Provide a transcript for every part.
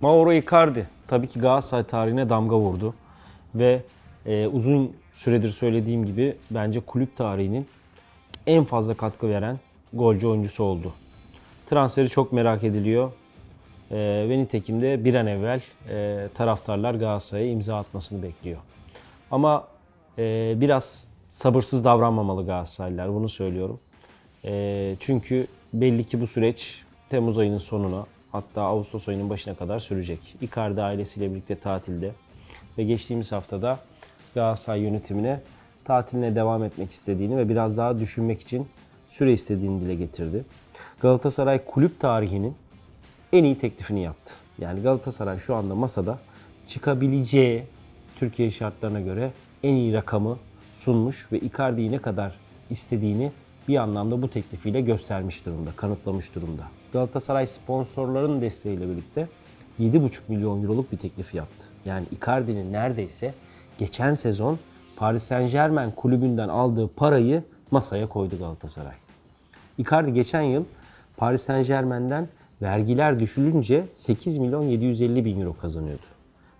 Mauro Icardi tabii ki Galatasaray tarihine damga vurdu. Ve e, uzun süredir söylediğim gibi bence kulüp tarihinin en fazla katkı veren golcü oyuncusu oldu. Transferi çok merak ediliyor. E, ve nitekim de bir an evvel e, taraftarlar Galatasaray'a imza atmasını bekliyor. Ama e, biraz sabırsız davranmamalı Galatasaraylılar bunu söylüyorum. E, çünkü belli ki bu süreç Temmuz ayının sonuna hatta Ağustos ayının başına kadar sürecek. Icardi ailesiyle birlikte tatilde ve geçtiğimiz haftada Galatasaray yönetimine tatiline devam etmek istediğini ve biraz daha düşünmek için süre istediğini dile getirdi. Galatasaray kulüp tarihinin en iyi teklifini yaptı. Yani Galatasaray şu anda masada çıkabileceği Türkiye şartlarına göre en iyi rakamı sunmuş ve Icardi'yi ne kadar istediğini bir anlamda bu teklifiyle göstermiş durumda, kanıtlamış durumda. Galatasaray sponsorların desteğiyle birlikte 7,5 milyon euroluk bir teklif yaptı. Yani Icardi'nin neredeyse geçen sezon Paris Saint Germain kulübünden aldığı parayı masaya koydu Galatasaray. Icardi geçen yıl Paris Saint Germain'den vergiler düşülünce 8 milyon 750 bin euro kazanıyordu.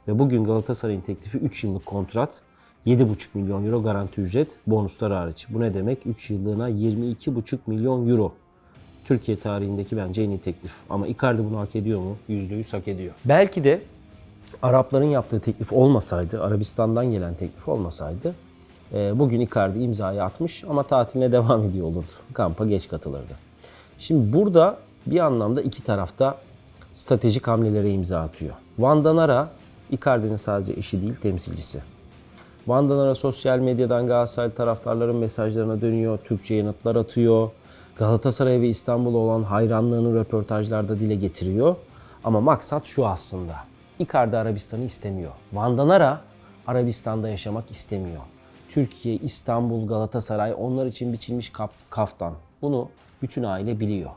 Ve bugün Galatasaray'ın teklifi 3 yıllık kontrat, 7,5 milyon euro garanti ücret, bonuslar hariç. Bu ne demek? 3 yıllığına 22,5 milyon euro. Türkiye tarihindeki bence en iyi teklif. Ama Icardi bunu hak ediyor mu? %100 hak ediyor. Belki de Arapların yaptığı teklif olmasaydı, Arabistan'dan gelen teklif olmasaydı e, bugün Icardi imzayı atmış ama tatiline devam ediyor olurdu. Kampa geç katılırdı. Şimdi burada bir anlamda iki tarafta stratejik hamlelere imza atıyor. Van Danara, Icardi'nin sadece eşi değil, temsilcisi. Van Danara sosyal medyadan Galatasaray taraftarların mesajlarına dönüyor, Türkçe yanıtlar atıyor. Galatasaray ve İstanbul'a olan hayranlığını röportajlarda dile getiriyor. Ama maksat şu aslında. Icardi Arabistan'ı istemiyor. Van Danara Arabistan'da yaşamak istemiyor. Türkiye, İstanbul, Galatasaray onlar için biçilmiş kap, kaftan. Bunu bütün aile biliyor.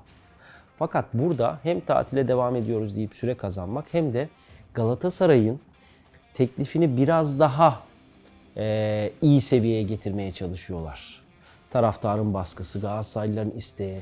Fakat burada hem tatile devam ediyoruz deyip süre kazanmak hem de Galatasaray'ın teklifini biraz daha e, iyi seviyeye getirmeye çalışıyorlar. Taraftarın baskısı, Galatasaraylıların isteği,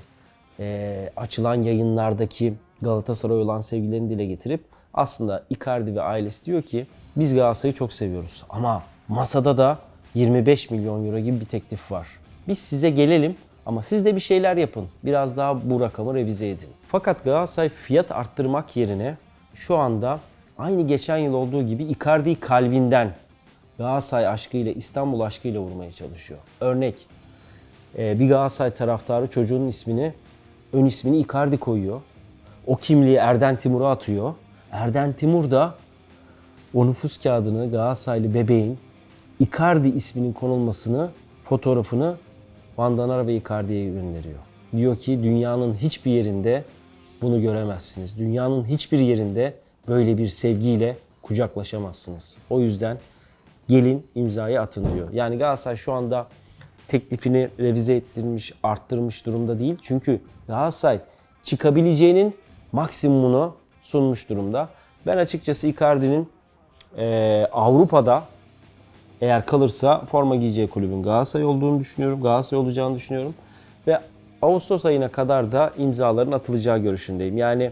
e, açılan yayınlardaki Galatasaray olan sevgilerini dile getirip aslında Icardi ve ailesi diyor ki biz Galatasaray'ı çok seviyoruz ama masada da 25 milyon euro gibi bir teklif var. Biz size gelelim ama siz de bir şeyler yapın. Biraz daha bu rakamı revize edin. Fakat Galatasaray fiyat arttırmak yerine şu anda aynı geçen yıl olduğu gibi Icardi'yi kalbinden Galatasaray aşkıyla, İstanbul aşkıyla vurmaya çalışıyor. Örnek, e, bir Galatasaray taraftarı çocuğunun ismini, ön ismini Icardi koyuyor. O kimliği Erden Timur'a atıyor. Erden Timur da o nüfus kağıdını Galatasaraylı bebeğin Icardi isminin konulmasını, fotoğrafını Van Danara ve Icardi'ye gönderiyor. Diyor ki dünyanın hiçbir yerinde bunu göremezsiniz. Dünyanın hiçbir yerinde böyle bir sevgiyle kucaklaşamazsınız. O yüzden gelin imzayı atın diyor. Yani Galatasaray şu anda teklifini revize ettirmiş, arttırmış durumda değil. Çünkü Galatasaray çıkabileceğinin maksimumunu sunmuş durumda. Ben açıkçası Icardi'nin e, Avrupa'da eğer kalırsa forma giyeceği kulübün Galatasaray olduğunu düşünüyorum. Galatasaray olacağını düşünüyorum. Ve Ağustos ayına kadar da imzaların atılacağı görüşündeyim. Yani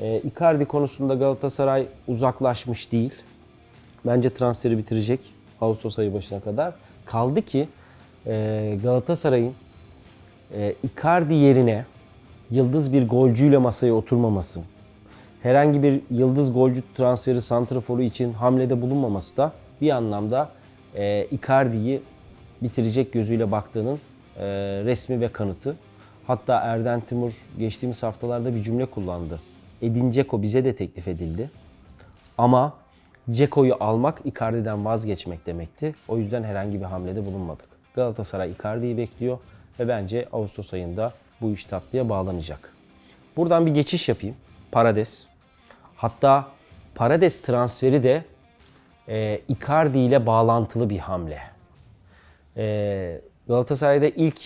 e, Icardi konusunda Galatasaray uzaklaşmış değil. Bence transferi bitirecek Ağustos ayı başına kadar. Kaldı ki e, Galatasaray'ın e, Icardi yerine yıldız bir golcüyle masaya oturmaması, herhangi bir yıldız golcü transferi santraforu için hamlede bulunmaması da bir anlamda e, Icardi'yi bitirecek gözüyle baktığının e, resmi ve kanıtı. Hatta Erden Timur geçtiğimiz haftalarda bir cümle kullandı. Edin Dzeko bize de teklif edildi. Ama Ceko'yu almak Icardi'den vazgeçmek demekti. O yüzden herhangi bir hamlede bulunmadık. Galatasaray Icardi'yi bekliyor ve bence Ağustos ayında bu iş tatlıya bağlanacak. Buradan bir geçiş yapayım. Parades. Hatta Parades transferi de e, Icardi ile bağlantılı bir hamle. E, Galatasaray'da ilk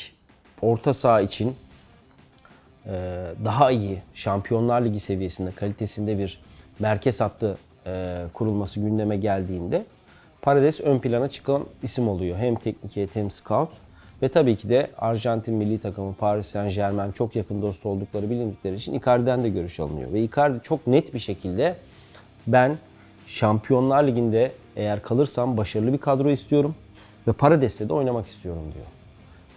orta saha için e, daha iyi Şampiyonlar Ligi seviyesinde, kalitesinde bir merkez hattı e, kurulması gündeme geldiğinde Paredes ön plana çıkan isim oluyor. Hem teknik heyet hem scout. Ve tabii ki de Arjantin milli takımı Paris Saint Germain çok yakın dost oldukları bilindikleri için Icardi'den de görüş alınıyor. Ve Icardi çok net bir şekilde Ben Şampiyonlar Ligi'nde eğer kalırsam başarılı bir kadro istiyorum ve Parades'te de oynamak istiyorum diyor.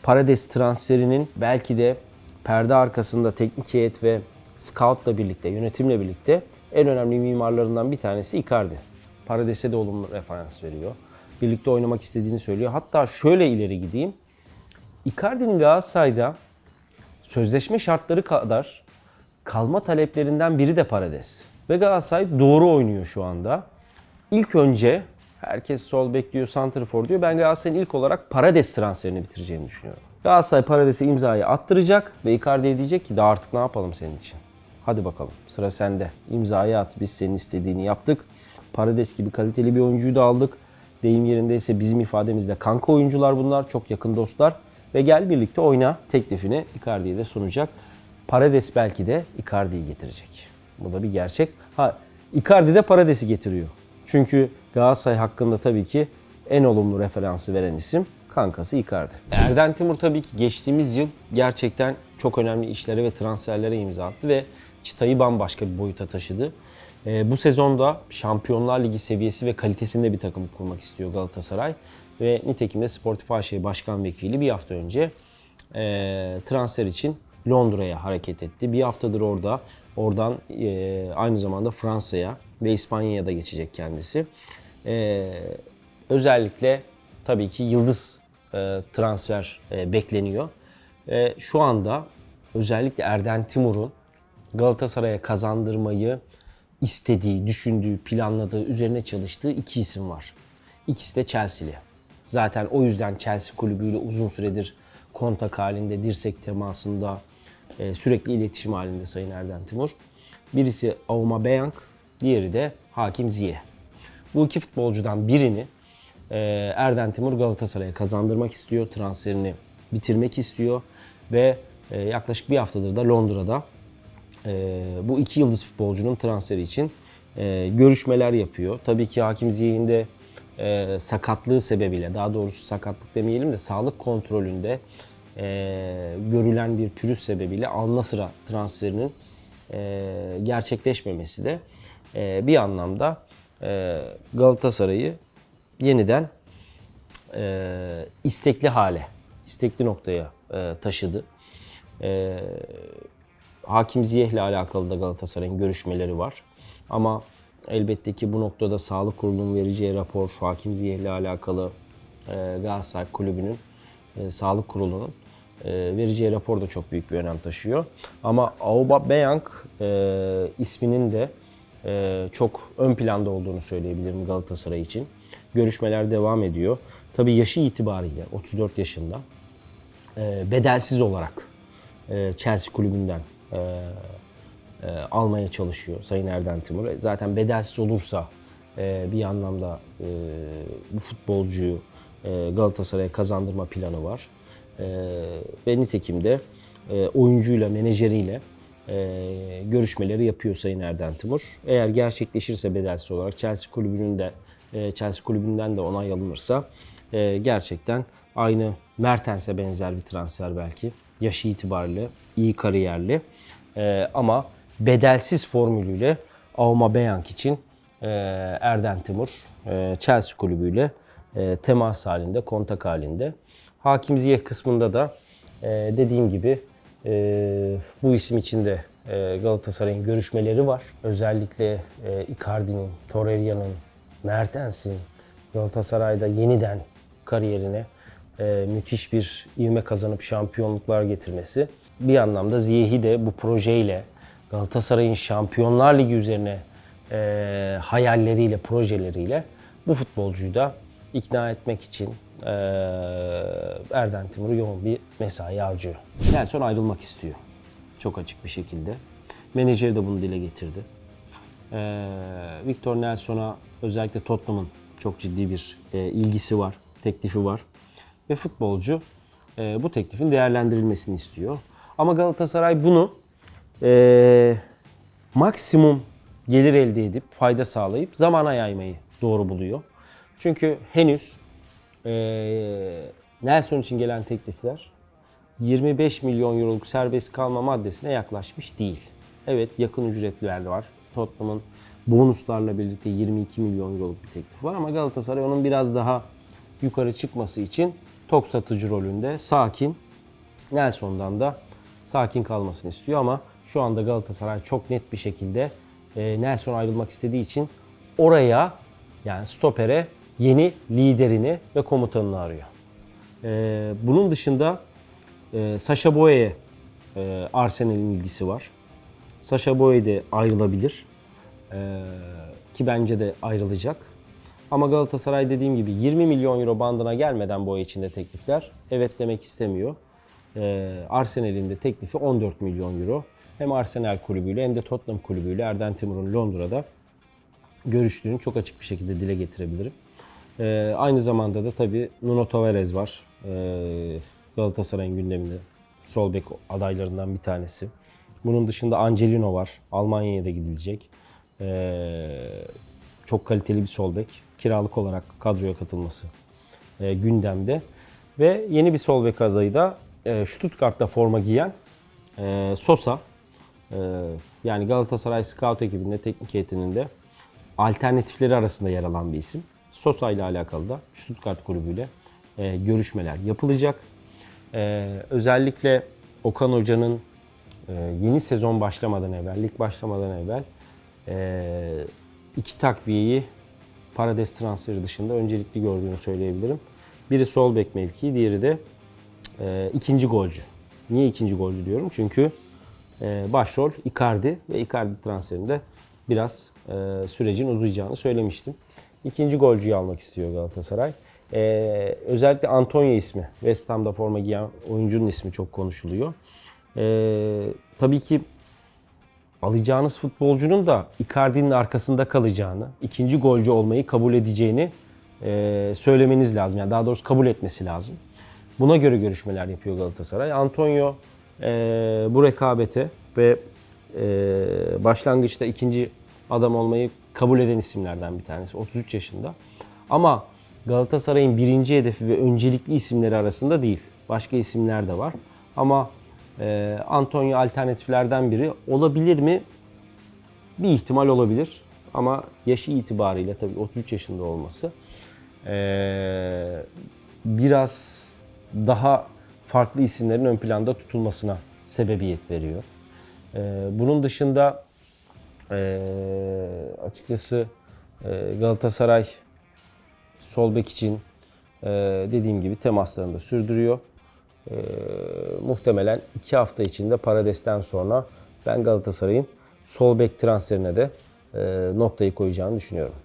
Parades transferinin belki de perde arkasında teknik heyet ve scoutla birlikte, yönetimle birlikte en önemli mimarlarından bir tanesi Icardi. Parades'e de olumlu referans veriyor. Birlikte oynamak istediğini söylüyor. Hatta şöyle ileri gideyim. Icardi'nin Galatasaray'da sözleşme şartları kadar kalma taleplerinden biri de Parades. Ve Galatasaray doğru oynuyor şu anda. İlk önce herkes sol bekliyor, santrfor diyor. Ben Galatasaray'ın ilk olarak Parades transferini bitireceğini düşünüyorum. Galatasaray Parades'e imzayı attıracak ve Icardi'ye diyecek ki daha artık ne yapalım senin için. Hadi bakalım sıra sende. İmzayı at. Biz senin istediğini yaptık. Parades gibi kaliteli bir oyuncuyu da aldık. Deyim yerindeyse bizim ifademizle kanka oyuncular bunlar. Çok yakın dostlar. Ve gel birlikte oyna teklifini Icardi'ye de sunacak. Parades belki de Icardi'yi getirecek. Bu da bir gerçek. Ha Icardi de Parades'i getiriyor. Çünkü Galatasaray hakkında tabii ki en olumlu referansı veren isim kankası Icardi. Erden Timur tabii ki geçtiğimiz yıl gerçekten çok önemli işlere ve transferlere imza attı ve çıtayı bambaşka bir boyuta taşıdı. Ee, bu sezonda Şampiyonlar Ligi seviyesi ve kalitesinde bir takım kurmak istiyor Galatasaray. Ve nitekim de Sportif AŞ Başkan Vekili bir hafta önce e, transfer için Londra'ya hareket etti. Bir haftadır orada. Oradan e, aynı zamanda Fransa'ya ve İspanya'ya da geçecek kendisi. E, özellikle tabii ki yıldız e, transfer e, bekleniyor. E, şu anda özellikle Erden Timur'un Galatasaray'a kazandırmayı istediği, düşündüğü, planladığı, üzerine çalıştığı iki isim var. İkisi de Chelsea'li. Zaten o yüzden Chelsea kulübüyle uzun süredir kontak halinde, dirsek temasında, e, sürekli iletişim halinde Sayın Erden Timur. Birisi Aubameyang, diğeri de Hakim Ziyeh. Bu iki futbolcudan birini e, Erden Timur Galatasaray'a kazandırmak istiyor. Transferini bitirmek istiyor ve e, yaklaşık bir haftadır da Londra'da e, bu iki yıldız futbolcunun transferi için e, görüşmeler yapıyor. Tabii ki Hakim Ziyeh'in e, sakatlığı sebebiyle, daha doğrusu sakatlık demeyelim de sağlık kontrolünde e, görülen bir pürüz sebebiyle Al Nassr'a transferinin e, gerçekleşmemesi de e, bir anlamda e, Galatasaray'ı yeniden e, istekli hale, istekli noktaya e, taşıdı. E, Hakim Ziyeh'le alakalı da Galatasaray'ın görüşmeleri var. Ama elbette ki bu noktada Sağlık Kurulu'nun vereceği rapor, Hakim Ziyeh'le alakalı e, Galatasaray Kulübü'nün, e, Sağlık Kurulu'nun e, vereceği rapor da çok büyük bir önem taşıyor. Ama Aubameyang e, isminin de e, çok ön planda olduğunu söyleyebilirim Galatasaray için. Görüşmeler devam ediyor. Tabii yaşı itibariyle 34 yaşında e, bedelsiz olarak e, Chelsea kulübünden e, e, almaya çalışıyor Sayın Erden Timur. E, Zaten bedelsiz olursa e, bir anlamda e, bu futbolcuyu e, Galatasaray'a kazandırma planı var. E, ve nitekim de e, oyuncuyla, menajeriyle e, görüşmeleri yapıyor Sayın Erden Timur. Eğer gerçekleşirse bedelsiz olarak Chelsea kulübünün de e, Chelsea kulübünden de onay alınırsa e, gerçekten aynı Mertens'e benzer bir transfer belki. Yaşı itibariyle iyi kariyerli. E, ama bedelsiz formülüyle Aubameyang için e, Erden Timur e, Chelsea kulübüyle e, temas halinde, kontak halinde. Hakim Ziyech kısmında da e, dediğim gibi e, bu isim için de e, Galatasaray'ın görüşmeleri var. Özellikle e, Icardi'nin, Torreira'nın, Mertens'in Galatasaray'da yeniden kariyerine e, müthiş bir ivme kazanıp şampiyonluklar getirmesi. Bir anlamda Ziyech'i de bu projeyle Galatasaray'ın Şampiyonlar Ligi üzerine e, hayalleriyle, projeleriyle bu futbolcuyu da ikna etmek için e, Erden Timur'u yoğun bir mesai harcıyor. Nelson ayrılmak istiyor. Çok açık bir şekilde. Menajeri de bunu dile getirdi. E, Victor Nelson'a özellikle Tottenham'ın çok ciddi bir e, ilgisi var, teklifi var. Ve futbolcu e, bu teklifin değerlendirilmesini istiyor. Ama Galatasaray bunu e, maksimum gelir elde edip, fayda sağlayıp zamana yaymayı doğru buluyor. Çünkü henüz e, Nelson için gelen teklifler 25 milyon euroluk serbest kalma maddesine yaklaşmış değil. Evet yakın ücretliler de var. Tottenham'ın bonuslarla birlikte 22 milyon euroluk bir teklif var ama Galatasaray onun biraz daha yukarı çıkması için tok satıcı rolünde sakin Nelson'dan da sakin kalmasını istiyor ama şu anda Galatasaray çok net bir şekilde e, Nelson ayrılmak istediği için oraya yani stopere yeni liderini ve komutanını arıyor. E, bunun dışında e, Sasha Boye'ye e, Arsenal'in ilgisi var. Sasha Boye de ayrılabilir. Ki bence de ayrılacak. Ama Galatasaray dediğim gibi 20 milyon euro bandına gelmeden Boye için de teklifler evet demek istemiyor. E, Arsenal'in de teklifi 14 milyon euro. Hem Arsenal kulübüyle hem de Tottenham kulübüyle Erden Timur'un Londra'da görüştüğünü çok açık bir şekilde dile getirebilirim. Ee, aynı zamanda da tabii Nuno Tavares var. Ee, Galatasaray'ın gündeminde. Sol bek adaylarından bir tanesi. Bunun dışında Angelino var. Almanya'ya da gidilecek. Ee, çok kaliteli bir sol bek. Kiralık olarak kadroya katılması e, gündemde. Ve yeni bir sol bek adayı da e, Stuttgart'ta forma giyen e, Sosa. E, yani Galatasaray Scout ekibinde, teknik heyetinin alternatifleri arasında yer alan bir isim. Sosa ile alakalı da Stuttgart kulübüyle e, görüşmeler yapılacak. E, özellikle Okan Hoca'nın e, yeni sezon başlamadan evvel, lig başlamadan evvel e, iki takviyeyi Parades transferi dışında öncelikli gördüğünü söyleyebilirim. Biri sol bek mevkii, diğeri de e, ikinci golcü. Niye ikinci golcü diyorum? Çünkü e, başrol Icardi ve Icardi transferinde biraz e, sürecin uzayacağını söylemiştim. İkinci golcüyü almak istiyor Galatasaray. E, özellikle Antonio ismi, West Ham'da forma giyen oyuncunun ismi çok konuşuluyor. E, tabii ki alacağınız futbolcunun da Icardi'nin arkasında kalacağını, ikinci golcü olmayı kabul edeceğini e, söylemeniz lazım. Yani daha doğrusu kabul etmesi lazım. Buna göre görüşmeler yapıyor Galatasaray. Antonio e, bu rekabete ve e, başlangıçta ikinci adam olmayı kabul eden isimlerden bir tanesi. 33 yaşında. Ama Galatasaray'ın birinci hedefi ve öncelikli isimleri arasında değil. Başka isimler de var. Ama e, Antonio alternatiflerden biri olabilir mi? Bir ihtimal olabilir. Ama yaşı itibariyle tabii 33 yaşında olması e, biraz daha farklı isimlerin ön planda tutulmasına sebebiyet veriyor. E, bunun dışında e, açıkçası e, Galatasaray sol bek için e, dediğim gibi temaslarını da sürdürüyor. E, muhtemelen iki hafta içinde Parades'ten sonra ben Galatasaray'ın sol bek transferine de e, noktayı koyacağını düşünüyorum.